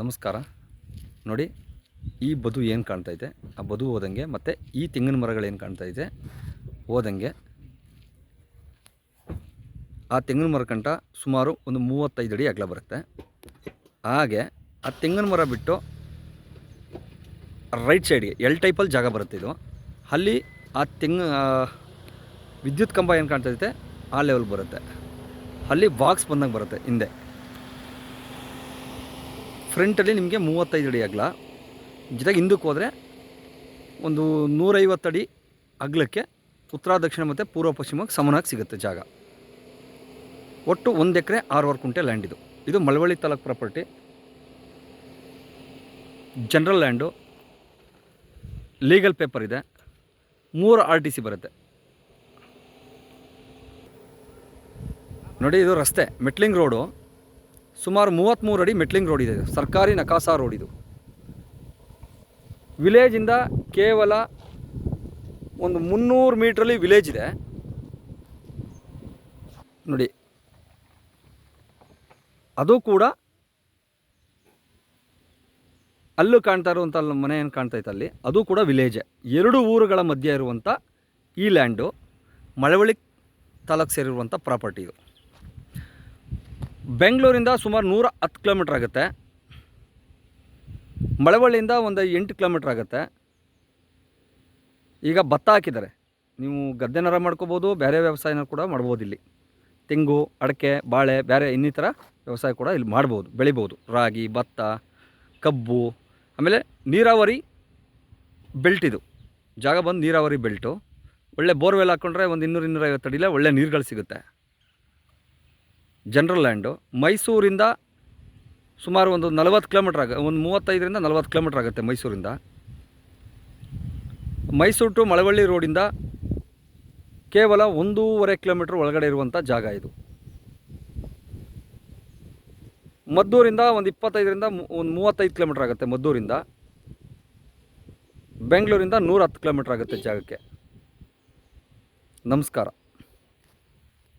ನಮಸ್ಕಾರ. ನೋಡಿ, ಈ ಬದು ಏನು ಕಾಣ್ತಾ ಇದೆ? ಆ ಬದು ಹೋದಂಗೆ ಮತ್ತು ಈ ತೆಂಗಿನ ಮರಗಳೇನು ಇದೆ? ಹೋದಂಗೆ ಆ ತೆಂಗಿನ ಮರ ಕಂಟ ಸುಮಾರು ಒಂದು ಮೂವತ್ತೈದು ಅಡಿ ಅಗಲ ಬರುತ್ತೆ. ಹಾಗೆ ಆ ತೆಂಗಿನ ಮರ ಬಿಟ್ಟು ರೈಟ್ ಸೈಡ್ಗೆ ಎಲ್ ಟೈಪಲ್ಲಿ ಜಾಗ ಬರುತ್ತೆ ಇದು. ಅಲ್ಲಿ ಆ ತೆಂಗು ವಿದ್ಯುತ್ ಕಂಬ ಏನು ಕಾಣ್ತಾ ಇದೆ? ಆ ಲೆವೆಲ್ ಬರುತ್ತೆ. ಅಲ್ಲಿ ಬಾಕ್ಸ್ ಬಂದಂಗೆ ಬರುತ್ತೆ ಹಿಂದೆ. ಫ್ರಂಟಲ್ಲಿ ನಿಮಗೆ ಮೂವತ್ತೈದು ಅಡಿ ಅಗಲ. ಜೊತೆಗೆ ಹಿಂದಕ್ಕೆ ಹೋದರೆ ಒಂದು ನೂರೈವತ್ತು ಅಡಿ ಅಗಲಕ್ಕೆ ಉತ್ತರ, ದಕ್ಷಿಣ ಮತ್ತು ಪೂರ್ವ, ಪಶ್ಚಿಮಕ್ಕೆ ಸಮನಾಗಿ ಸಿಗುತ್ತೆ ಜಾಗ. ಒಟ್ಟು ಒಂದು ಎಕರೆ ಆರೂವರೆ ಕುಂಟೆ ಲ್ಯಾಂಡ್ ಇದು. ಇದು Malavalli taluk property general land legal paper ಇದೆ. ಮೂರು ಆರ್ ಟಿ ಸಿ ಬರುತ್ತೆ. ನೋಡಿ ಇದು ರಸ್ತೆ ಮೆಟ್ಲಿಂಗ್ ರೋಡು ಸುಮಾರು ಮೂವತ್ತ್ಮೂರು ಅಡಿ ಮೆಟ್ಲಿಂಗ್ ರೋಡ್ ಇದೆ. ಸರ್ಕಾರಿ ನಕಾಸಾ ರೋಡ್ ಇದು. ವಿಲೇಜಿಂದ ಕೇವಲ ಒಂದು ಮುನ್ನೂರು ಮೀಟ್ರಲ್ಲಿ ವಿಲೇಜ್ ಇದೆ. ನೋಡಿ. ಅದು ಕೂಡ ಅಲ್ಲೂ ಕಾಣ್ತಾ ಇರುವಂಥ ಅಲ್ಲಿ ಮನೆ ಏನು ಕಾಣ್ತೈತೆ ಅಲ್ಲಿ? ಅದು ಕೂಡ ವಿಲೇಜ್. ಎರಡು ಊರುಗಳ ಮಧ್ಯೆ ಇರುವಂಥ ಈ ಲ್ಯಾಂಡು ಮಳವಳ್ಳಿ ತಾಲೂಕು ಸೇರಿರುವಂಥ ಪ್ರಾಪರ್ಟಿ ಇದು. ಬೆಂಗಳೂರಿಂದ ಸುಮಾರು ನೂರ ಹತ್ತು ಕಿಲೋಮೀಟ್ರ್ ಆಗುತ್ತೆ. ಮಳವಳ್ಳಿಯಿಂದ ಒಂದು ಎಂಟು ಕಿಲೋಮೀಟ್ರ್ ಆಗುತ್ತೆ. ಈಗ ಭತ್ತ ಹಾಕಿದ್ದಾರೆ. ನೀವು ಗದ್ದೆನಾರ ಮಾಡ್ಕೋಬೋದು, ಬೇರೆ ವ್ಯವಸಾಯನ ಕೂಡ ಮಾಡ್ಬೋದು ಇಲ್ಲಿ. ತೆಂಗು, ಅಡಿಕೆ, ಬಾಳೆ, ಬೇರೆ ಇನ್ನಿತರ ವ್ಯವಸಾಯ ಕೂಡ ಇಲ್ಲಿ ಮಾಡ್ಬೋದು, ಬೆಳಿಬೋದು. ರಾಗಿ, ಭತ್ತ, ಕಬ್ಬು, ಆಮೇಲೆ ನೀರಾವರಿ ಬೆಲ್ಟ್ ಇದು. ಜಾಗ ಬಂದು ನೀರಾವರಿ ಬೆಲ್ಟು. ಒಳ್ಳೆ ಬೋರ್ವೆಲ್ ಹಾಕ್ಕೊಂಡ್ರೆ ಒಂದು ಇನ್ನೂರು ಇನ್ನೂರೈವತ್ತು ಅಡಿಲೇ ಒಳ್ಳೆ ನೀರುಗಳು ಸಿಗುತ್ತೆ. General land. ಮೈಸೂರಿಂದ ಸುಮಾರು ಒಂದು ನಲವತ್ತು ಕಿಲೋಮೀಟ್ರ್ ಆಗ, ಒಂದು ಮೂವತ್ತೈದರಿಂದ ನಲವತ್ತು ಕಿಲೋಮೀಟ್ರ್ ಆಗುತ್ತೆ ಮೈಸೂರಿಂದ. ಮೈಸೂರು ಟು ಮಳವಳ್ಳಿ ರೋಡಿಂದ ಕೇವಲ ಒಂದೂವರೆ ಕಿಲೋಮೀಟ್ರ್ ಒಳಗಡೆ ಇರುವಂಥ ಜಾಗ ಇದು. ಮದ್ದೂರಿಂದ ಒಂದು ಇಪ್ಪತ್ತೈದರಿಂದ ಒಂದು ಮೂವತ್ತೈದು ಕಿಲೋಮೀಟ್ರ್ ಆಗುತ್ತೆ ಮದ್ದೂರಿಂದ. ಬೆಂಗಳೂರಿಂದ ನೂರ ಹತ್ತು ಕಿಲೋಮೀಟ್ರ್ ಆಗುತ್ತೆ ಜಾಗಕ್ಕೆ. ನಮಸ್ಕಾರ.